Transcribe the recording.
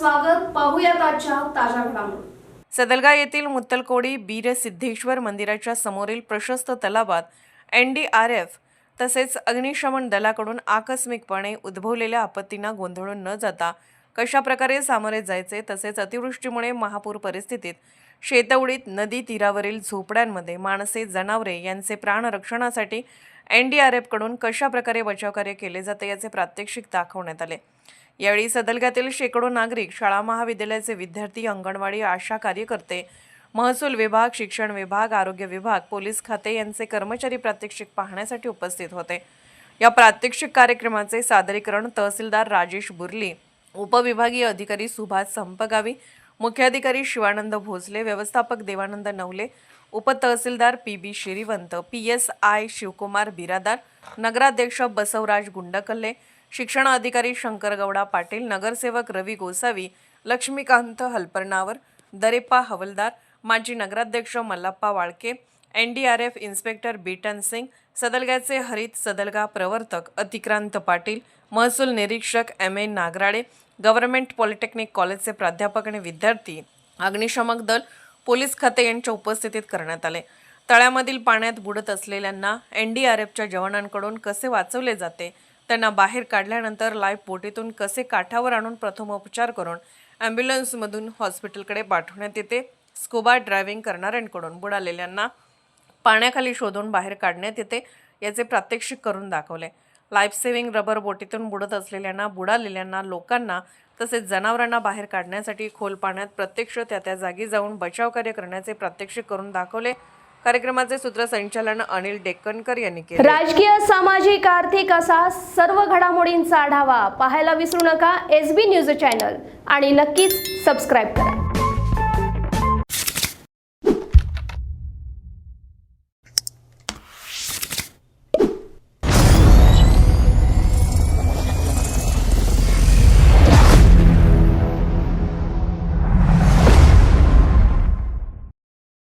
स्वागत. पाहूयात आजच्या ताज्या घडामोडी. सदलगा येथील मुत्तलकोडी बीर सिद्धेश्वर मंदिराच्या समोरील प्रशस्त तलावात एन डी आर एफ तसेच अग्निशमन दलाकडून आकस्मिकपणे उद्भवलेल्या आपत्तींना गोंधळून न जाता कशा प्रकारे सामोरे जायचे तसेच अतिवृष्टीमुळे महापूर परिस्थितीत शेतवडीत नदी तीरावरील झोपड्यांमध्ये माणसे जनावरे यांचे प्राणरक्षणासाठी एन डी आर एफकडून कशा प्रकारे बचावकार्य केले जाते याचे प्रात्यक्षिक दाखवण्यात आले. यावेळी सदलगातील शेकडो नागरिक शाळा महाविद्यालयाचे विद्यार्थी अंगणवाडी आशा कार्यकर्ते महसूल विभाग शिक्षण विभाग आरोग्य विभाग पोलीस खाते यांचे कर्मचारी प्रात्यक्षिक पाहण्यासाठी उपस्थित होते. या प्रात्यक्षिक कार्यक्रमाचे सादरीकरण तहसीलदार राजेश बुर्ली उपविभागीय अधिकारी सुभाष संपगावी मुख्याधिकारी शिवानंद भोसले व्यवस्थापक Devanand Navale उपतहसीलदार P B Shrivant P S I Shivkumar Biradar नगराध्यक्ष बसवराज गुंडकल्ले शिक्षण अधिकारी शंकर गौडा पाटील नगरसेवक रवी गोसावी लक्ष्मीकांत हलपर्णावर दरेप्पा हवलदार माजी नगराध्यक्ष Mallappa Walke N D R F inspector Bitan Singh सदलग्याचे Harit Sadalga प्रवर्तक अतिक्रांत पाटील महसूल निरीक्षक M A Nagrade government polytechnic कॉलेजचे प्राध्यापक आणि विद्यार्थी अग्निशमक दल पोलीस खाते यांच्या उपस्थितीत करण्यात आले. तळ्यामधील पाण्यात बुडत असलेल्यांना एन डी आर एफच्या जवानांकडून कसे वाचवले जाते? त्यांना बाहेर काढल्यानंतर लाईफ बोटीतून कसे काठावर आणून प्रथमोपचार करून ॲम्ब्युलन्समधून हॉस्पिटलकडे पाठवण्यात येते. स्कुबा ड्रायव्हिंग करणाऱ्यांकडून बुडालेल्यांना पाण्याखाली शोधून बाहेर काढण्यात येते याचे प्रात्यक्षिक करून दाखवले. लाईफ सेव्हिंग रबर बोटीतून बुडत असलेल्यांना बुडालेल्यांना लोकांना तसेच जनावरांना बाहेर काढण्यासाठी खोल पाण्यात प्रत्यक्ष त्या त्या जागी जाऊन बचावकार्य करण्याचे प्रात्यक्षिक करून दाखवले. कार्यक्रमाचे सूत्रसंचालन अनिल डेक्कनकर यांनी केले. राजकीय सामाजिक आर्थिक असा सर्व घडामोडींचा आढावा पाहायला विसरू नका. एस बी न्यूज चॅनल आणि नक्कीच सबस्क्राईब करा.